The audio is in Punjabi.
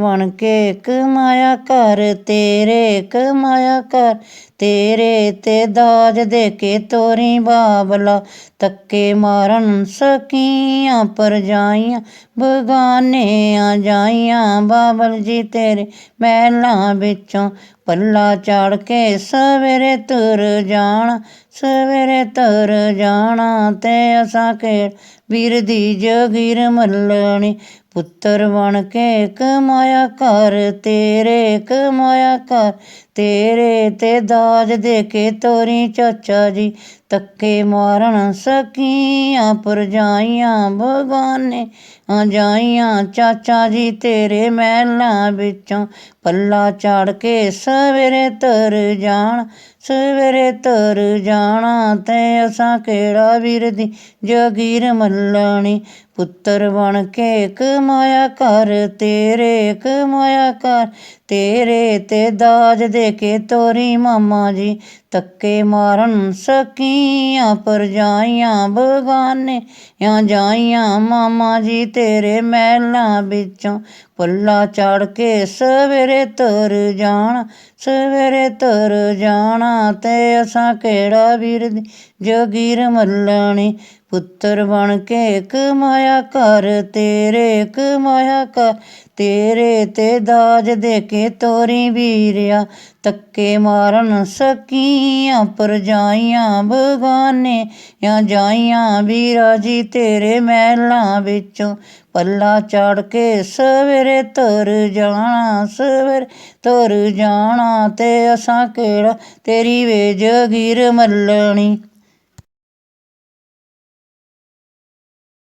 ਬਣ ਕੇ ਕਮਾਇਆ ਕਰ ਤੇਰੇ ਕਮਾਇਆ ਕਰ ਤੇਰੇ ਤੇ ਦਾਜ ਦੇ ਕੇ ਤੋਰੀ ਬਾਬਲਾ, ਤੱਕੇ ਮਾਰਨ ਸਕੀਆਂ, ਪਰ ਜਾਈਆਂ ਬਗਾਨੇ ਆ ਜਾਈਆਂ, ਬਾਬਲ ਜੀ ਤੇਰੇ ਮਹਿਲਾਂ ਵਿੱਚੋਂ ਪੱਲਾ ਚਾੜ ਕੇ ਸਵੇਰੇ ਤੁਰ ਜਾਣਾ, ਸਵੇਰੇ ਤੁਰ ਜਾਣਾ ਤੇ ਅਸਾਂ ਕੇ ਵੀਰ ਦੀ ਜਗੀਰ ਮੱਲਣੀ। ਪੁੱਤਰ ਬਣ ਕੇ ਕਮਾਇਆ ਕਰ ਤੇਰੇ ਕਮਾਇਆ ਕਰ ਤੇਰੇ ਤੇ ਦਾਜ ਦੇ ਕੇ ਤੋਰੀ ਚਾਚਾ ਜੀ। ਤੱਕੇ ਮਾਰਨ ਸਕੀਆਂ, ਪਰਜਾਈਆਂ ਬਗਾਨੇ ਆ ਜਾਈਆਂ ਚਾਚਾ ਜੀ ਤੇਰੇ ਮਹਿਲਾਂ ਵਿੱਚੋਂ ਪੱਲਾ ਚਾੜ ਕੇ ਸਵੇਰੇ ਤਰ ਜਾਣ। ਸਵੇਰੇ ਤੁਰ ਜਾਣਾ ਤੇ ਅਸਾਂ ਕਿਹੜਾ ਵੀਰ ਦੀ ਜਗੀਰ ਮੱਲਣੀ? ਪੁੱਤਰ ਬਣ ਕੇ ਕਮਾਇਆ ਕਰ ਤੇਰੇ ਕਮਾਇਆ ਕਰ ਤੇਰੇ ਤੇ ਦਾਜ ਦੇ ਕੇ ਤੋਰੀ ਮਾਮਾ ਜੀ। ਤੱਕੇ ਮਾਰਨ ਸਕੀਆਂ, ਪਰ ਜਾਈਆਂ ਬਗਾਨੇ। ਆ ਜਾਈਆਂ ਮਾਮਾ ਜੀ ਤੇਰੇ ਮਹਿਲਾਂ ਵਿੱਚੋਂ। ਪੱਲਾ ਚਾੜ ਕੇ ਸਵੇਰੇ ਤੁਰ ਜਾਣਾ, ਸਵੇਰੇ ਤੁਰ ਜਾਣਾ। ਤੇ ਅਸਾਂ ਕਿਹੜਾ ਵੀਰ ਦੀ ਜਗੀਰ ਪੁੱਤਰ ਬਣ ਕੇ ਕਮਾਇਆ ਕਰ ਤੇਰੇ ਕਮਾਇਆ ਕਰ ਤੇਰੇ ਤੇ ਦਾਜ ਦੇ ਕੇ ਤੋਰੀ ਵੀਰਿਆ, ਤੱਕੇ ਮਾਰਨ ਸਕੀਆਂ ਪਰ ਜਾਈਆਂ ਬਗਾਨੇ। ਜਾਂ ਜਾਈਆਂ ਵੀਰਾ ਜੀ ਤੇਰੇ ਮਹਿਲਾਂ ਵਿੱਚੋਂ। ਪੱਲਾ ਚਾੜ ਕੇ ਸਵੇਰੇ ਤੁਰ ਜਾਣਾ, ਸਵੇਰੇ ਤੁਰ ਜਾਣਾ ਤੇ ਅਸਾਂ ਕਿਹੜਾ ਤੇਰੀ ਵੇ ਜਗੀਰ ਮੱਲਣੀ।